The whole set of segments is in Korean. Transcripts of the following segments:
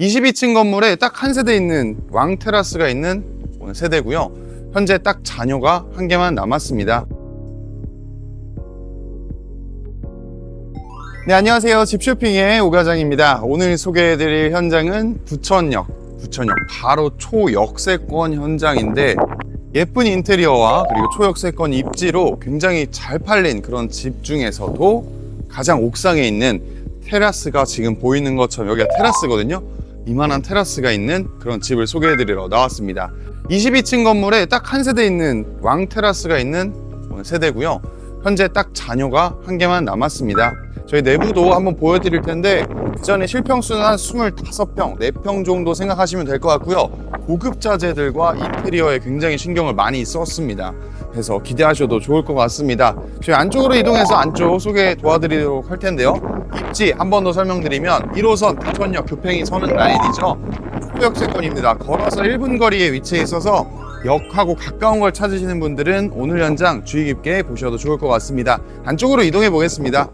22층 건물에 딱 한 세대 있는 왕 테라스가 있는 오늘 세대고요. 현재 딱 자녀가 한 개만 남았습니다. 네, 안녕하세요. 집쇼핑의 오과장입니다. 오늘 소개해드릴 현장은 부천역, 부천역 바로 초역세권 현장인데 예쁜 인테리어와 그리고 초역세권 입지로 굉장히 잘 팔린 그런 집 중에서도 가장 옥상에 있는 테라스가 지금 보이는 것처럼 여기가 테라스거든요. 이만한 테라스가 있는 그런 집을 소개해드리러 나왔습니다. 22층 건물에 딱 한 세대 있는 왕 테라스가 있는 오늘 세대고요. 현재 딱 자녀가 한 개만 남았습니다. 저희 내부도 한번 보여드릴 텐데 이전에 실평수는 한 25평, 4평 정도 생각하시면 될 것 같고요. 고급 자재들과 인테리어에 굉장히 신경을 많이 썼습니다. 그래서 기대하셔도 좋을 것 같습니다. 저희 안쪽으로 이동해서 안쪽 소개 도와드리도록 할 텐데요. 입지 한 번 더 설명드리면 1호선 부천역 교팽이 서는 라인이죠. 초역 세권입니다. 걸어서 1분 거리에 위치해 있어서 역하고 가까운 걸 찾으시는 분들은 오늘 현장 주의 깊게 보셔도 좋을 것 같습니다. 안쪽으로 이동해 보겠습니다.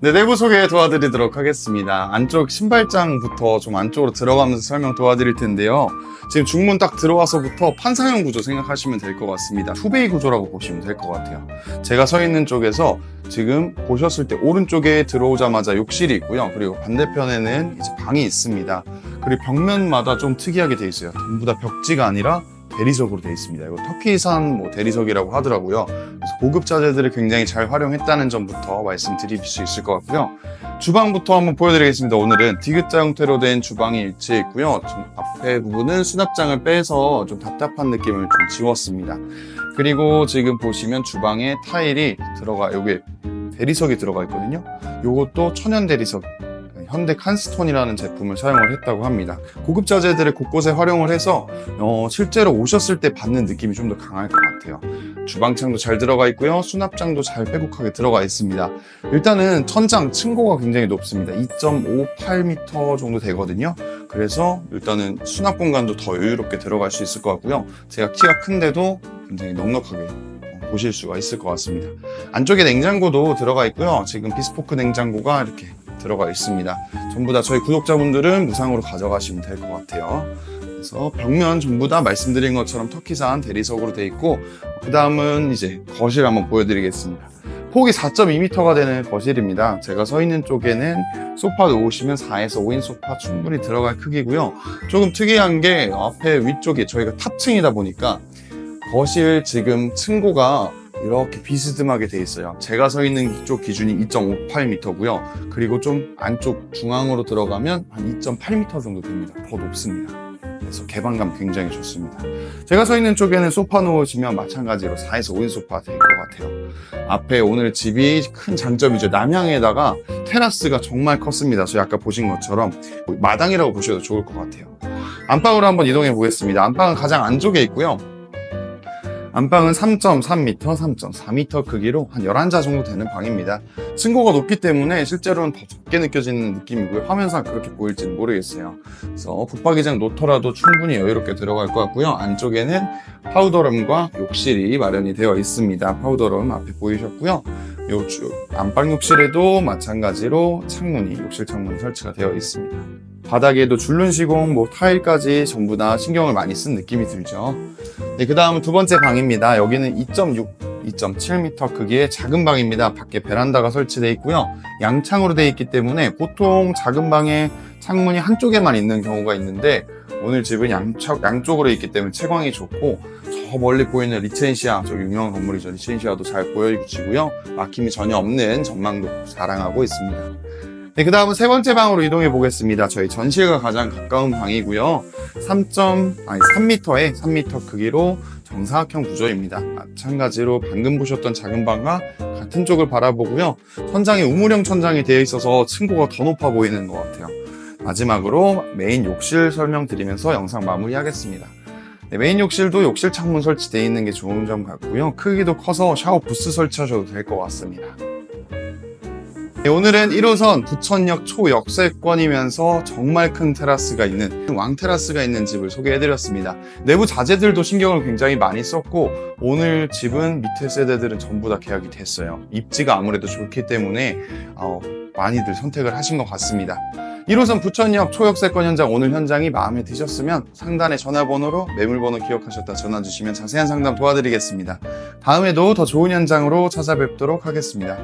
네, 내부 소개 도와드리도록 하겠습니다. 안쪽 신발장부터 좀 안쪽으로 들어가면서 설명 도와드릴 텐데요. 지금 중문 딱 들어와서부터 판상형 구조 생각하시면 될 것 같습니다. 투베이 구조라고 보시면 될 것 같아요. 제가 서 있는 쪽에서 지금 보셨을 때 오른쪽에 들어오자마자 욕실이 있고요. 그리고 반대편에는 이제 방이 있습니다. 그리고 벽면마다 좀 특이하게 돼 있어요. 전부 다 벽지가 아니라 대리석으로 되어 있습니다. 이거 터키산 뭐 대리석이라고 하더라고요. 그래서 고급 자재들을 굉장히 잘 활용했다는 점부터 말씀드릴 수 있을 것 같고요. 주방부터 한번 보여드리겠습니다. 오늘은 디귿자 형태로 된 주방이 일치해 있고요. 좀 앞에 부분은 수납장을 빼서 좀 답답한 느낌을 좀 지웠습니다. 그리고 지금 보시면 주방에 타일이 들어가 여기 대리석이 들어가 있거든요. 요것도 천연 대리석 현대 칸스톤이라는 제품을 사용을 했다고 합니다. 고급 자재들을 곳곳에 활용을 해서 어, 실제로 오셨을 때 받는 느낌이 좀 더 강할 것 같아요. 주방창도 잘 들어가 있고요. 수납장도 잘 빼곡하게 들어가 있습니다. 일단은 천장 층고가 굉장히 높습니다. 2.58m 정도 되거든요. 그래서 일단은 수납 공간도 더 여유롭게 들어갈 수 있을 것 같고요. 제가 키가 큰데도 굉장히 넉넉하게 보실 수가 있을 것 같습니다. 안쪽에 냉장고도 들어가 있고요. 지금 비스포크 냉장고가 이렇게 들어가 있습니다. 전부 다 저희 구독자분들은 무상으로 가져가시면 될 것 같아요. 그래서 벽면 전부 다 말씀드린 것처럼 터키산 대리석으로 되어 있고 그 다음은 이제 거실 한번 보여드리겠습니다. 폭이 4.2m가 되는 거실입니다. 제가 서 있는 쪽에는 소파 놓으시면 4에서 5인 소파 충분히 들어갈 크기고요. 조금 특이한 게 앞에 위쪽에 저희가 탑층이다 보니까 거실 지금 층고가 이렇게 비스듬하게 돼 있어요. 제가 서 있는 이쪽 기준이 2.58m고요. 그리고 좀 안쪽 중앙으로 들어가면 한 2.8m 정도 됩니다. 더 높습니다. 그래서 개방감 굉장히 좋습니다. 제가 서 있는 쪽에는 소파 놓으시면 마찬가지로 4에서 5인 소파 될 것 같아요. 앞에 오늘 집이 큰 장점이죠. 남향에다가 테라스가 정말 컸습니다. 저희 아까 보신 것처럼 마당이라고 보셔도 좋을 것 같아요. 안방으로 한번 이동해 보겠습니다. 안방은 가장 안쪽에 있고요. 안방은 3.3m, 3.4m 크기로 한 11자 정도 되는 방입니다. 층고가 높기 때문에 실제로는 더 적게 느껴지는 느낌이고요. 화면상 그렇게 보일지는 모르겠어요. 그래서 붙박이장 놓더라도 충분히 여유롭게 들어갈 것 같고요. 안쪽에는 파우더룸과 욕실이 마련이 되어 있습니다. 파우더룸 앞에 보이셨고요. 요 주- 안방 욕실에도 마찬가지로 창문이, 욕실 창문이 설치가 되어 있습니다. 바닥에도 줄눈 시공, 뭐 타일까지 전부 다 신경을 많이 쓴 느낌이 들죠. 네, 그 다음은 두 번째 방입니다. 여기는 2.6, 2.7m 크기의 작은 방입니다. 밖에 베란다가 설치되어 있고요. 양창으로 되어 있기 때문에 보통 작은 방에 창문이 한쪽에만 있는 경우가 있는데 오늘 집은 양쪽, 양쪽으로 있기 때문에 채광이 좋고 저 멀리 보이는 리첸시아, 저 유명한 건물이죠. 리첸시아도 잘 보여지고요. 막힘이 전혀 없는 전망도 자랑하고 있습니다. 네, 그 다음은 세 번째 방으로 이동해 보겠습니다. 저희 전실과 가장 가까운 방이고요. 3. 아니 3m에 3m 크기로 정사각형 구조입니다. 마찬가지로 방금 보셨던 작은 방과 같은 쪽을 바라보고요. 천장이 우물형 천장이 되어 있어서 층고가 더 높아 보이는 것 같아요. 마지막으로 메인 욕실 설명드리면서 영상 마무리하겠습니다. 네, 메인 욕실도 욕실 창문 설치되어 있는 게 좋은 점 같고요. 크기도 커서 샤워 부스 설치하셔도 될 것 같습니다. 네, 오늘은 1호선 부천역 초역세권이면서 정말 큰 테라스가 있는 왕 테라스가 있는 집을 소개해드렸습니다. 내부 자재들도 신경을 굉장히 많이 썼고 오늘 집은 밑에 세대들은 전부 다 계약이 됐어요. 입지가 아무래도 좋기 때문에 어, 많이들 선택을 하신 것 같습니다. 1호선 부천역 초역세권 현장 오늘 현장이 마음에 드셨으면 상단의 전화번호로 매물번호 기억하셨다 전화 주시면 자세한 상담 도와드리겠습니다. 다음에도 더 좋은 현장으로 찾아뵙도록 하겠습니다.